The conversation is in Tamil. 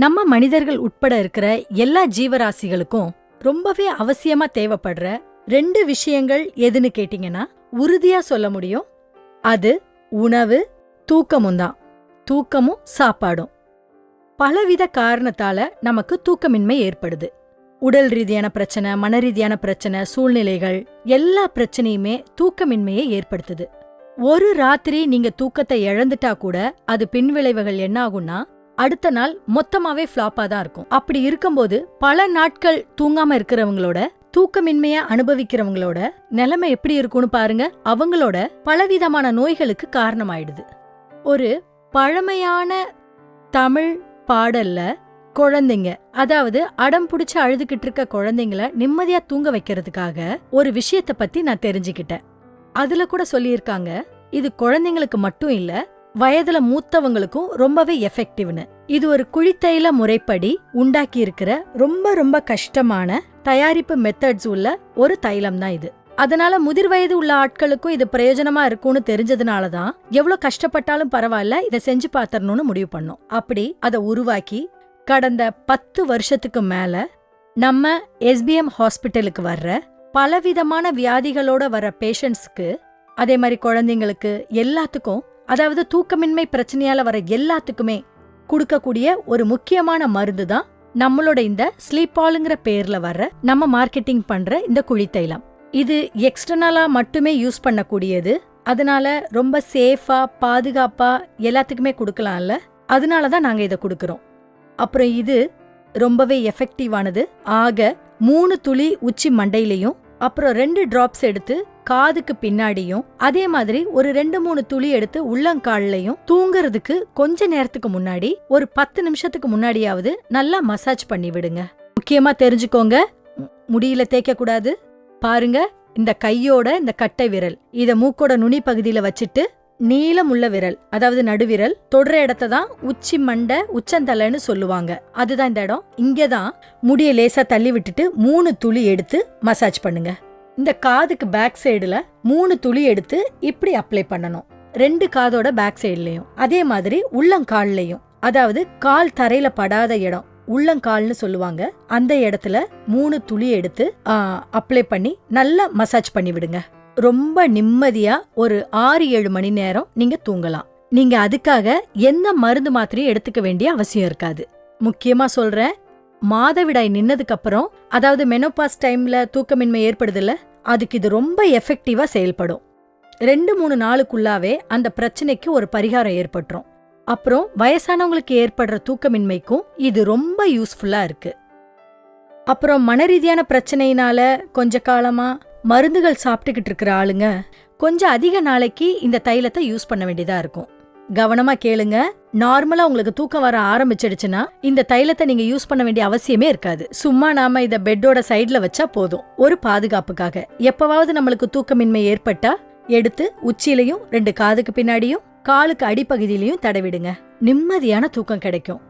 நம்ம மனிதர்கள் உட்பட இருக்கிற எல்லா ஜீவராசிகளுக்கும் ரொம்பவே அவசியமா தேவைப்படுற ரெண்டு விஷயங்கள் எதுன்னு கேட்டீங்கன்னா உறுதியா சொல்ல முடியும். அது உணவு தூக்கமும் தான். தூக்கமும் சாப்பாடும். பலவித காரணத்தால நமக்கு தூக்கமின்மை ஏற்படுது. உடல் ரீதியான பிரச்சனை மன ரீதியான பிரச்சனை சூழ்நிலைகள் எல்லா பிரச்சனையுமே தூக்கமின்மையை ஏற்படுத்துது. ஒரு ராத்திரி நீங்க தூக்கத்தை இழந்துட்டா கூட அது பின்விளைவுகள் என்ன ஆகும்னா அடுத்த நாள் மொத்தமாவே ஃப்ளாப்பா தான் இருக்கும். அப்படி இருக்கும்போது பல நாட்கள் தூங்காம இருக்கிறவங்களோட தூக்கமின்மைய அனுபவிக்கிறவங்களோட நிலைமை எப்படி இருக்கும்னு பாருங்க. அவங்களோட பலவிதமான நோய்களுக்கு காரணமாயிடுது. ஒரு பழமையான தமிழ் பாடல்ல குழந்தைங்க அதாவது அடம் பிடிச்சு அழுதுகிட்டு இருக்க குழந்தைங்கள நிம்மதியா தூங்க வைக்கிறதுக்காக ஒரு விஷயத்த பத்தி நான் தெரிஞ்சுக்கிட்டேன். அதுல கூட சொல்லியிருக்காங்க இது குழந்தைங்களுக்கு மட்டும் இல்ல வயதுல மூத்தவங்களுக்கும் ரொம்பவே எஃபெக்டிவ்னு இது ஒரு குழித்தைல முறைப்படி உண்டாக்கி இருக்கிற ரொம்ப ரொம்ப கஷ்டமான தயாரிப்பு மெத்தட்ஸ் உள்ள ஒரு தைலம் தான் இது. அதனால முதிர் வயது உள்ள ஆட்களுக்கும் இது பிரயோஜனமா இருக்கும்னு தெரிஞ்சதுனால தான் எவ்வளவு கஷ்டப்பட்டாலும் பரவாயில்ல இதை செஞ்சு பாத்திரணும்னு முடிவு பண்ணோம். அப்படி அதை உருவாக்கி கடந்த பத்து வருஷத்துக்கு மேல நம்ம எஸ்பிஎம் ஹாஸ்பிட்டலுக்கு வர்ற பலவிதமான வியாதிகளோட வர பேஷண்ட்ஸ்க்கு அதே மாதிரி குழந்தைங்களுக்கு எல்லாத்துக்கும் அதாவது தூக்கமின்மை பிரச்சனையால வர எல்லாத்துக்குமே கொடுக்கக்கூடிய ஒரு முக்கியமான மருந்து தான் நம்மளோட இந்த ஸ்லீப்பாலுங்கிற பேர்ல வர்ற நம்ம மார்க்கெட்டிங் பண்ற இந்த குழித்தைலம் இது எக்ஸ்டர்னலா மட்டுமே யூஸ் பண்ணக்கூடியது. அதனால ரொம்ப சேஃபா பாதுகாப்பா எல்லாத்துக்குமே கொடுக்கலாம்ல. அதனால தான் நாங்க இதை கொடுக்கறோம். அப்புறம் இது ரொம்பவே எஃபெக்டிவானது ஆக மூணு துளி உச்சி மண்டையிலையும் அப்புறம் ரெண்டு டிராப்ஸ் எடுத்து காதுக்கு பின்னாடியும் அதே மாதிரி ஒரு ரெண்டு மூணு துளி எடுத்து உள்ளங்கால்லையும் தூங்குறதுக்கு கொஞ்ச நேரத்துக்கு முன்னாடி ஒரு பத்து நிமிஷத்துக்கு முன்னாடியாவது நல்லா மசாஜ் பண்ணி விடுங்க. முக்கியமா தெரிஞ்சுக்கோங்க. முடியில தேய்க்க கூடாது. பாருங்க இந்த கையோட இந்த கட்டை விரல் இத மூக்கோட நுனி பகுதியில வச்சுட்டு நீளம் உள்ள விரல் அதாவது நடுவிரல் தொடுற இடத்த தான் உச்சி மண்டை உச்சந்தலைன்னு சொல்லுவாங்க. அதுதான் இந்த இடம். இங்கதான் முடிய லேசா தள்ளி விட்டுட்டு மூணு துளி எடுத்து மசாஜ் பண்ணுங்க. இந்த காதுக்கு பேக் சைடுல மூணு துளி எடுத்து இப்படி அப்ளை பண்ணணும். ரெண்டு காதோட பேக் சைட்லயும் அதே மாதிரி உள்ளங்கால்லையும். அதாவது கால் தரையில படாத இடம் உள்ளங்கால்னு சொல்லுவாங்க. அந்த இடத்துல மூணு துளி எடுத்து அப்ளை பண்ணி நல்லா மசாஜ் பண்ணி விடுங்க. ரொம்ப நிம்மதியா ஒரு ஆறு ஏழு மணி நேரம் நீங்க தூங்கலாம். நீங்க அதுக்காக எந்த மருந்து மாத்திரையும் எடுத்துக்க வேண்டிய அவசியம் இருக்காது. முக்கியமா சொல்றேன் மாதவிடாய் நின்னதுக்கு அப்புறம் அதாவது மெனோபாஸ் டைம்ல தூக்கமின்மை ஏற்படுதுல்ல அதுக்கு இது ரொம்ப எஃபெக்டிவா செயல்படும். ரெண்டு மூணு நாளுக்குள்ளாவே அந்த பிரச்சனைக்கு ஒரு பரிகாரம் ஏற்பட்டுரும். அப்புறம் வயசானவங்களுக்கு ஏற்படுற தூக்கமின்மைக்கும் இது ரொம்ப யூஸ்ஃபுல்லா இருக்கு. அப்புறம் மனரீதியான பிரச்சனையினால கொஞ்ச காலமா மருந்துகள் சாப்பிட்டுக்கிட்டு இருக்கிற ஆளுங்க கொஞ்சம் அதிக நாளைக்கு இந்த தைலத்தை யூஸ் பண்ண வேண்டியதா இருக்கும். கவனமா கேளுங்க. நார்மலா உங்களுக்கு தூக்கம் வர ஆரம்பிச்சிடுச்சுன்னா இந்த தைலத்தை நீங்க யூஸ் பண்ண வேண்டிய அவசியமே இருக்காது. சும்மா நாம இத பெட்டோட சைட்ல வச்சா போதும். ஒரு பாதுகாப்புக்காக. எப்பவாவது நம்மளுக்கு தூக்கமின்மை ஏற்பட்டா எடுத்து உச்சியிலையும் ரெண்டு காதுக்கு பின்னாடியும் காலுக்கு அடிப்பகுதியிலையும் தடவிடுங்க. நிம்மதியான தூக்கம் கிடைக்கும்.